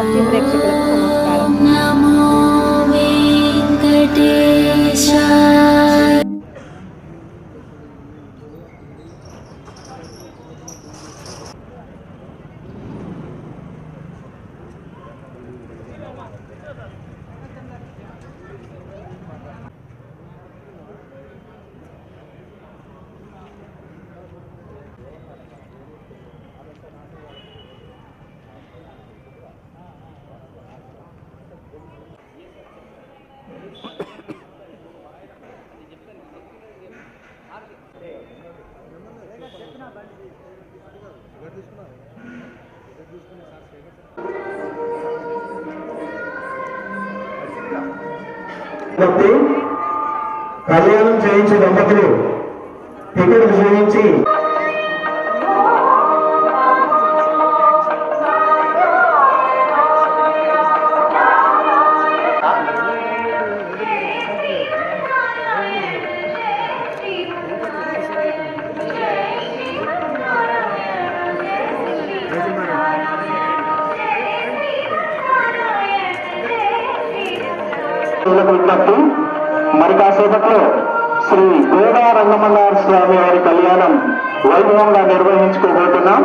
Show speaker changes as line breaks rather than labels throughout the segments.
ಪಕ್ಷಿ ಪ್ರೇಕ್ಷಕರು
కాబట్టి కళ్యాణం చేయించే దంపతులు టికెట్ చేయించి పిల్లలకు విజ్ఞప్తి మరి కాసేపట్లో శ్రీ గోడా రంగమల్లార స్వామి వారి కళ్యాణం వైభవంగా నిర్వహించుకోబోతున్నాం.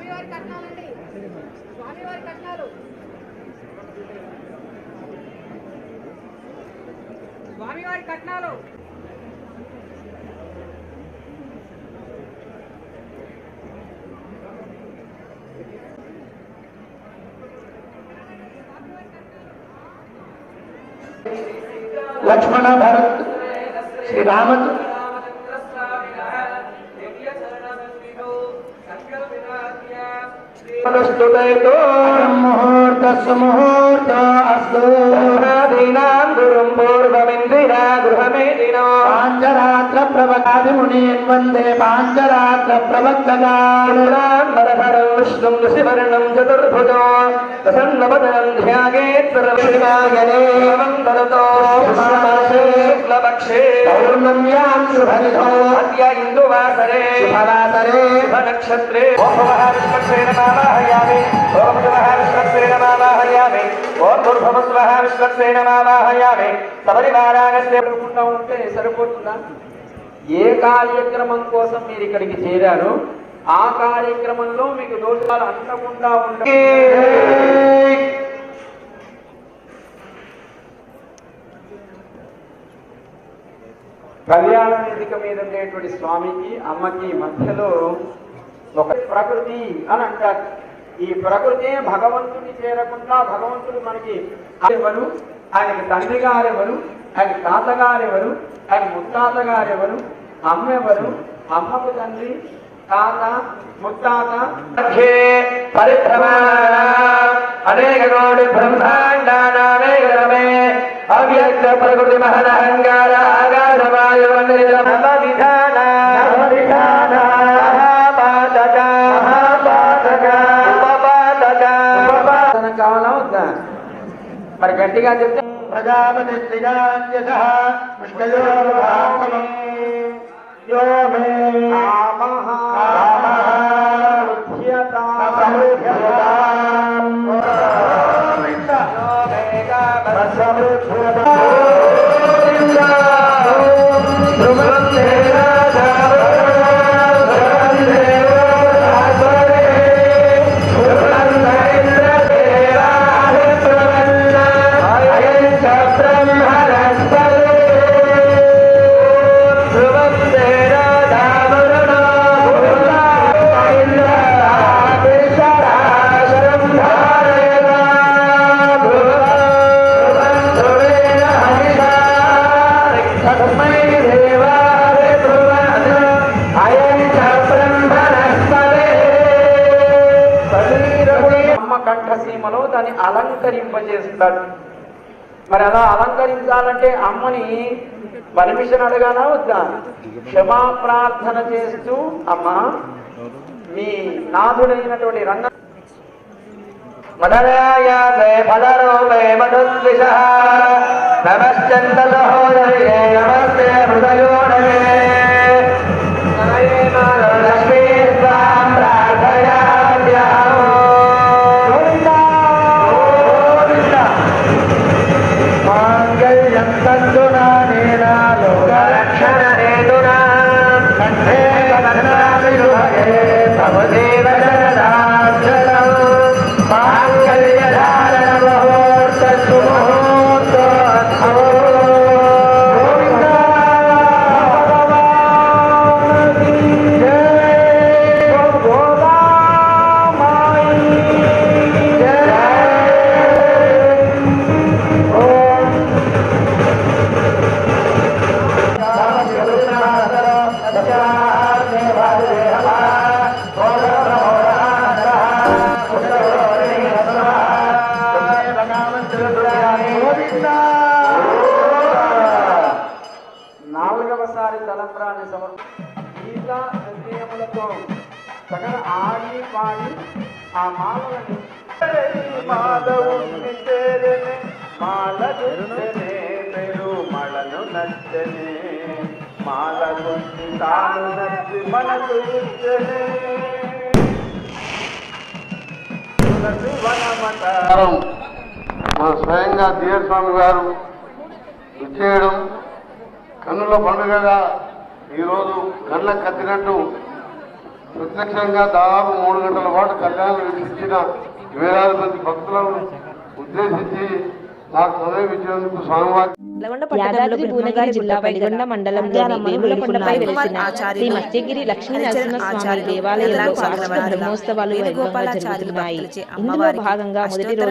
స్వామివారి
కట్నాలండి. స్వామివారి కట్నాలు. స్వామివారి కట్నాలు.
లక్ష్మణ భరత్ శ్రీరామ ముహూర్త సుముహూర్త అస్తు పూర్వమిందిరా గృహమేదినో పాంచరాత్ర ప్రవకాభిమునీన్ వందే పాంచరాత్ర ప్రవక్తగారం విష్ణుం ఋషివర్ణం చతుర్భుజో ప్రసన్నవదనం ధ్యాగేత్ సర్వశివాయనే వందనతో శుక్లపక్షే పౌర్ణమ్యాం శుభనిధో అద్య ఇందువాసరే శుభవాసరే శుభనక్షత్రే ఓం భవః విశ్వక్సేన మావాహయామి ఓం భవః విశ్వక్సేన మావాహయామి ఓం దుర్భవ స్వః విశ్వక్సేన మావాహయామి సపరివారాగస్య
జరగకుండా ఉంటే సరిపోతుందా ఏ కార్యక్రమం కోసం మీరు ఇక్కడికి చేరారో ఆ కార్యక్రమంలో మీకు దోషాలు అంటకుండా కళ్యాణ వేదిక మీద ఉండేటువంటి స్వామికి అమ్మకి మధ్యలో ఒక ప్రకృతి అని అంటారు. ఈ ప్రకృతి భగవంతుని చేరకుండా భగవంతుడు మనకి ఎవరు ఆయనకి తండ్రి గారెవరు? ఆయన తాతగారెవరు ఆయన ముత్తాత గారెవరు అమ్మ ఎవరు? అమ్మకు తండ్రి తాత ముత్తాత.
మధ్యే అనేక కోటి బ్రహ్మాండానామేకరమే అవ్యక్త ప్రకృతి మహదహంకార ఆకాశ వాయు నవ విధాన విధాన మహాపాతక. మహాపాతక. ఉపపాతక
తనకు కావాలా వద్దా? మరి గట్టిగా చెప్తే
ప్రజాపతి శ్రీరాజ్యత విష్ణయో భాగవం యో మే
కామః అమ్మని అలంకరింపజేస్తాడు. మరి అలా అలంకరించాలంటే అమ్మని పర్మిషన్ అడగానా వద్దా? క్షమా ప్రార్థన చేస్తూ అమ్మ మీ నాథుడైనటువంటి రంగ
మదనాయాసే ఫలరూపే మధుద్విషः నమశ్చంద సహోదర్యే నమస్తే హృదయో Gracias.
నాలుగవసారి తలంబ్రాన్ని సమర్ప గీత హృదయములతో సగల ఆడి పాడి ఆ మాలలను మాధవుని చేరనే. మాల గుర్తనే పెరుమళను నచ్చనే. మాల గుర్తి తాను నచ్చి మనకు గుర్తనే తులసి
మన స్వయంగా దియర్ స్వామి గారు విచ్చేయడం కన్నుల పండుగగా ఈరోజు కళ్ళకు కత్తినట్టు ప్రత్యక్షంగా దాదాపు మూడు గంటల పాటు కళ్యాణం వీక్షించిన వేలాది మంది భక్తులను ఉద్దేశించి నాకు సమయం ఇచ్చినందుకు స్వామివారి
యాదాద్రి భువనగిరి జిల్లా వెలిగొండ మండలంలోని వేములకొండపై వెలిసిన శ్రీ మత్స్యగిరి లక్ష్మీ నరసింహస్వామి దేవాలయంలో వార్షిక బ్రహ్మోత్సవాలు వైభవంగా జరుగుతున్నాయి ఇందులో భాగంగా మొదటి రోజు